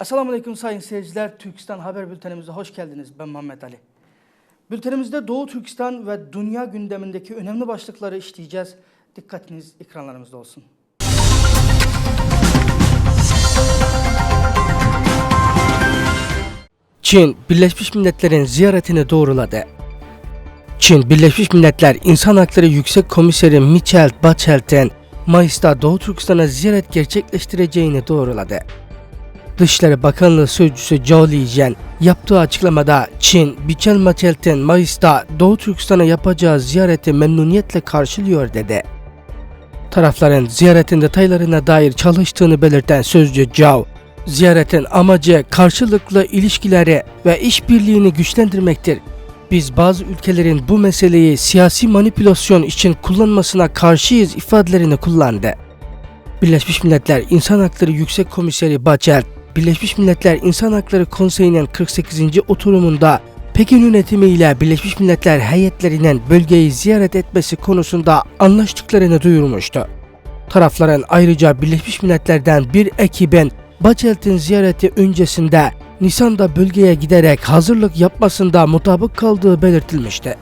Esselamu Aleyküm sayın seyirciler. Türkistan Haber Bültenimize hoş geldiniz. Ben Muhammed Ali. Bültenimizde Doğu Türkistan ve dünya gündemindeki önemli başlıkları işleyeceğiz. Dikkatiniz ekranlarımızda olsun. Çin, Birleşmiş Milletler'in ziyaretini doğruladı. Çin, Birleşmiş Milletler İnsan Hakları Yüksek Komiseri Michel Bachel'ten Mayıs'ta Doğu Türkistan'a ziyaret gerçekleştireceğini doğruladı. Dışişleri Bakanlığı Sözcüsü Zhao Lijian yaptığı açıklamada Çin, Michel Bachel'ten Mayıs'ta Doğu Türkistan'a yapacağı ziyareti memnuniyetle karşılıyor dedi. Tarafların ziyaretin detaylarına dair çalıştığını belirten sözcü Zhao, ziyaretin amacı karşılıklı ilişkileri ve işbirliğini güçlendirmektir. Biz bazı ülkelerin bu meseleyi siyasi manipülasyon için kullanmasına karşıyız ifadelerini kullandı. Birleşmiş Milletler İnsan Hakları Yüksek Komiseri Bacel, Birleşmiş Milletler İnsan Hakları Konseyi'nin 48. oturumunda Pekin yönetimiyle Birleşmiş Milletler heyetlerinin bölgeyi ziyaret etmesi konusunda anlaştıklarını duyurmuştu. Tarafların ayrıca Birleşmiş Milletler'den bir ekibin Bacelt'in ziyareti öncesinde Nisan'da bölgeye giderek hazırlık yapmasında mutabık kaldığı belirtilmişti.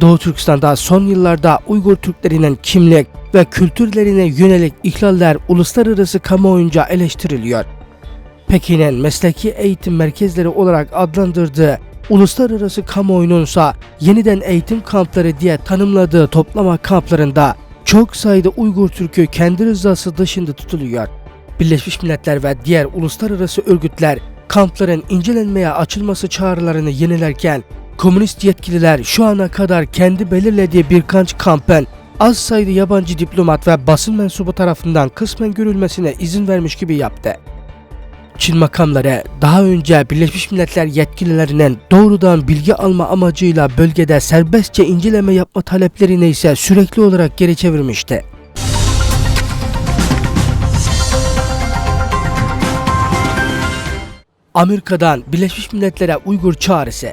Doğu Türkistan'da son yıllarda Uygur Türklerinin kimlik ve kültürlerine yönelik ihlaller uluslararası kamuoyunca eleştiriliyor. Pekin'in mesleki eğitim merkezleri olarak adlandırdığı uluslararası kamuoyununsa yeniden eğitim kampları diye tanımladığı toplama kamplarında çok sayıda Uygur Türk'ü kendi rızası dışında tutuluyor. Birleşmiş Milletler ve diğer uluslararası örgütler kampların incelenmeye açılması çağrılarını yenilerken komünist yetkililer şu ana kadar kendi belirlediği birkaç kampın az sayıda yabancı diplomat ve basın mensubu tarafından kısmen görülmesine izin vermiş gibi yaptı. Çin makamları daha önce Birleşmiş Milletler yetkililerinin doğrudan bilgi alma amacıyla bölgede serbestçe inceleme yapma taleplerini ise sürekli olarak geri çevirmişti. Amerika'dan Birleşmiş Milletler'e Uygur çağrısı.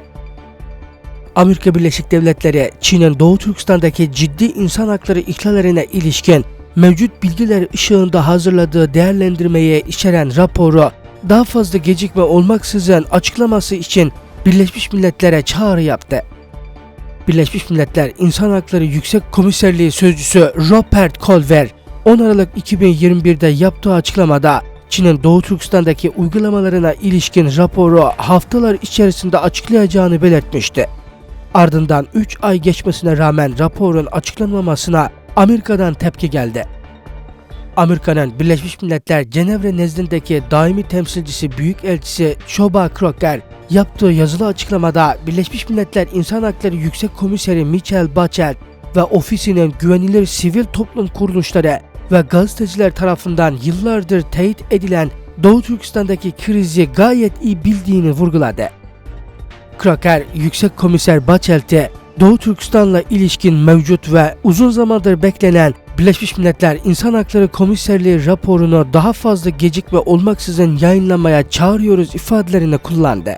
Amerika Birleşik Devletleri, Çin'in Doğu Türkistan'daki ciddi insan hakları ihlallerine ilişkin mevcut bilgiler ışığında hazırladığı değerlendirmeye içeren raporu daha fazla gecikme olmaksızın açıklaması için Birleşmiş Milletler'e çağrı yaptı. Birleşmiş Milletler İnsan Hakları Yüksek Komiserliği Sözcüsü Robert Colver 10 Aralık 2021'de yaptığı açıklamada Çin'in Doğu Türkistan'daki uygulamalarına ilişkin raporu haftalar içerisinde açıklayacağını belirtmişti. Ardından 3 ay geçmesine rağmen raporun açıklanmamasına Amerika'dan tepki geldi. Amerika'nın Birleşmiş Milletler Cenevre nezdindeki daimi temsilcisi Büyükelçisi Shoba Crocker yaptığı yazılı açıklamada Birleşmiş Milletler İnsan Hakları Yüksek Komiseri Michel Bachelet ve ofisinin güvenilir sivil toplum kuruluşları ve gazeteciler tarafından yıllardır teyit edilen Doğu Türkistan'daki krizi gayet iyi bildiğini vurguladı. Kraker, Yüksek Komiser Bachelet'e Doğu Türkistan'la ilişkin mevcut ve uzun zamandır beklenen Birleşmiş Milletler İnsan Hakları Komiserliği raporunu daha fazla gecikme olmaksızın yayınlamaya çağırıyoruz ifadelerini kullandı.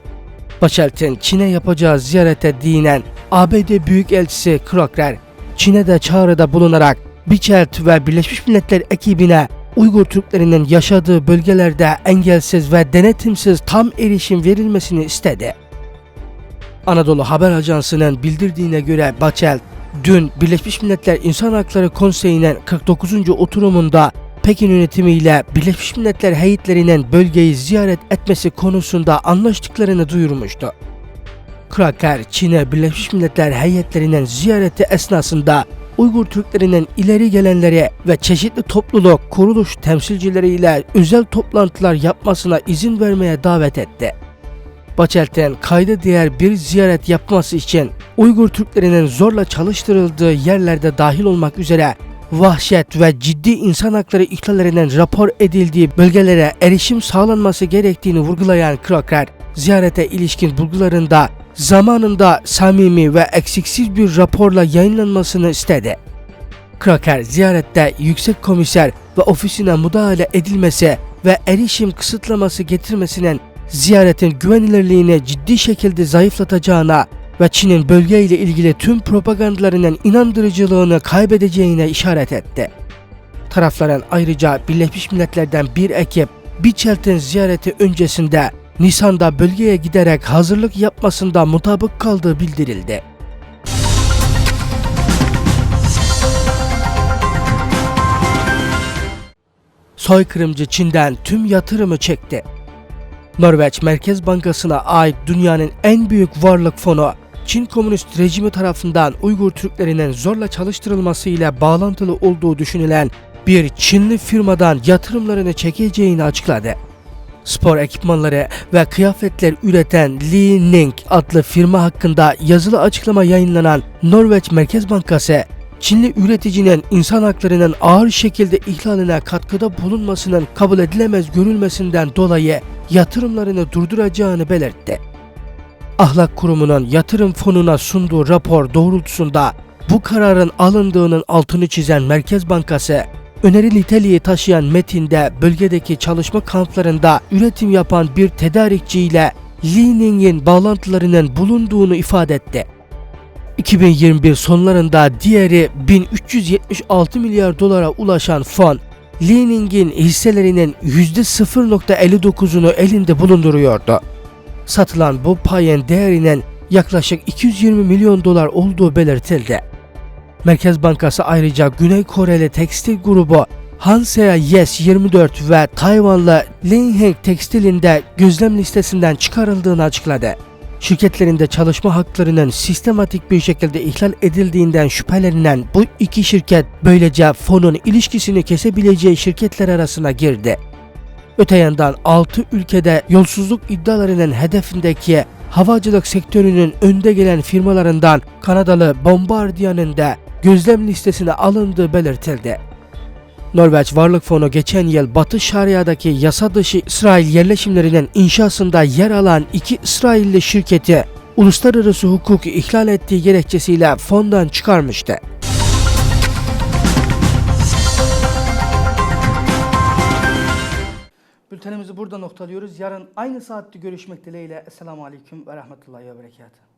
Bachelet'in Çin'e yapacağı ziyarete değinen ABD Büyükelçisi Krokler, Çin'e de çağrıda bulunarak Bichelt ve Birleşmiş Milletler ekibine Uygur Türklerinin yaşadığı bölgelerde engelsiz ve denetimsiz tam erişim verilmesini istedi. Anadolu Haber Ajansı'nın bildirdiğine göre Bachelet, dün Birleşmiş Milletler İnsan Hakları Konseyi'nin 49. oturumunda Pekin yönetimiyle Birleşmiş Milletler heyetlerinin bölgeyi ziyaret etmesi konusunda anlaştıklarını duyurmuştu. Kraker, Çin'e Birleşmiş Milletler heyetlerinin ziyareti esnasında Uygur Türklerinin ileri gelenleri ve çeşitli topluluk, kuruluş temsilcileriyle özel toplantılar yapmasına izin vermeye davet etti. Baçelt'in kayda değer bir ziyaret yapması için Uygur Türklerinin zorla çalıştırıldığı yerlerde dahil olmak üzere vahşet ve ciddi insan hakları ihlallerinin rapor edildiği bölgelere erişim sağlanması gerektiğini vurgulayan Kroker, ziyarete ilişkin bulgularında zamanında samimi ve eksiksiz bir raporla yayınlanmasını istedi. Kraker ziyarette yüksek komiser ve ofisine müdahale edilmesi ve erişim kısıtlaması getirmesinin ziyaretin güvenilirliğini ciddi şekilde zayıflatacağına ve Çin'in bölgeyle ilgili tüm propagandalarının inandırıcılığını kaybedeceğine işaret etti. Tarafların ayrıca Birleşmiş Milletler'den bir ekip Biçelt'in ziyareti öncesinde Nisan'da bölgeye giderek hazırlık yapmasında mutabık kaldığı bildirildi. Soykırımcı Çin'den tüm yatırımı çekti. Norveç Merkez Bankası'na ait dünyanın en büyük varlık fonu, Çin Komünist rejimi tarafından Uygur Türklerinin zorla çalıştırılması ile bağlantılı olduğu düşünülen bir Çinli firmadan yatırımlarını çekeceğini açıkladı. Spor ekipmanları ve kıyafetler üreten Li Ning adlı firma hakkında yazılı açıklama yayınlanan Norveç Merkez Bankası, Çinli üreticinin insan haklarının ağır şekilde ihlaline katkıda bulunmasının kabul edilemez görülmesinden dolayı yatırımlarını durduracağını belirtti. Ahlak Kurumu'nun yatırım fonuna sunduğu rapor doğrultusunda bu kararın alındığının altını çizen Merkez Bankası, öneri niteliği taşıyan metinde bölgedeki çalışma kamplarında üretim yapan bir tedarikçiyle Li Ning'in bağlantılarının bulunduğunu ifade etti. 2021 sonlarında diğeri 1376 milyar dolara ulaşan fon, Li Ning'in hisselerinin %0.59'unu elinde bulunduruyordu. Satılan bu payın değerinin yaklaşık 220 milyon dolar olduğu belirtildi. Merkez Bankası ayrıca Güney Koreli tekstil grubu Hansea Yes 24 ve Tayvanlı Linheng Tekstil'inde gözlem listesinden çıkarıldığını açıkladı. Şirketlerinde çalışma haklarının sistematik bir şekilde ihlal edildiğinden şüphelenilen bu iki şirket böylece fonun ilişkisini kesebileceği şirketler arasına girdi. Öte yandan 6 ülkede yolsuzluk iddialarının hedefindeki havacılık sektörünün önde gelen firmalarından Kanadalı Bombardier'in de gözlem listesine alındığı belirtildi. Norveç Varlık Fonu geçen yıl Batı Şaria'daki yasa dışı İsrail yerleşimlerinin inşasında yer alan iki İsrailli şirketi uluslararası hukuku ihlal ettiği gerekçesiyle fondan çıkarmıştı. Bültenimizi burada noktalıyoruz. Yarın aynı saatte görüşmek dileğiyle. Esselamu Aleyküm ve Rahmetullahi ve Berekatuhu.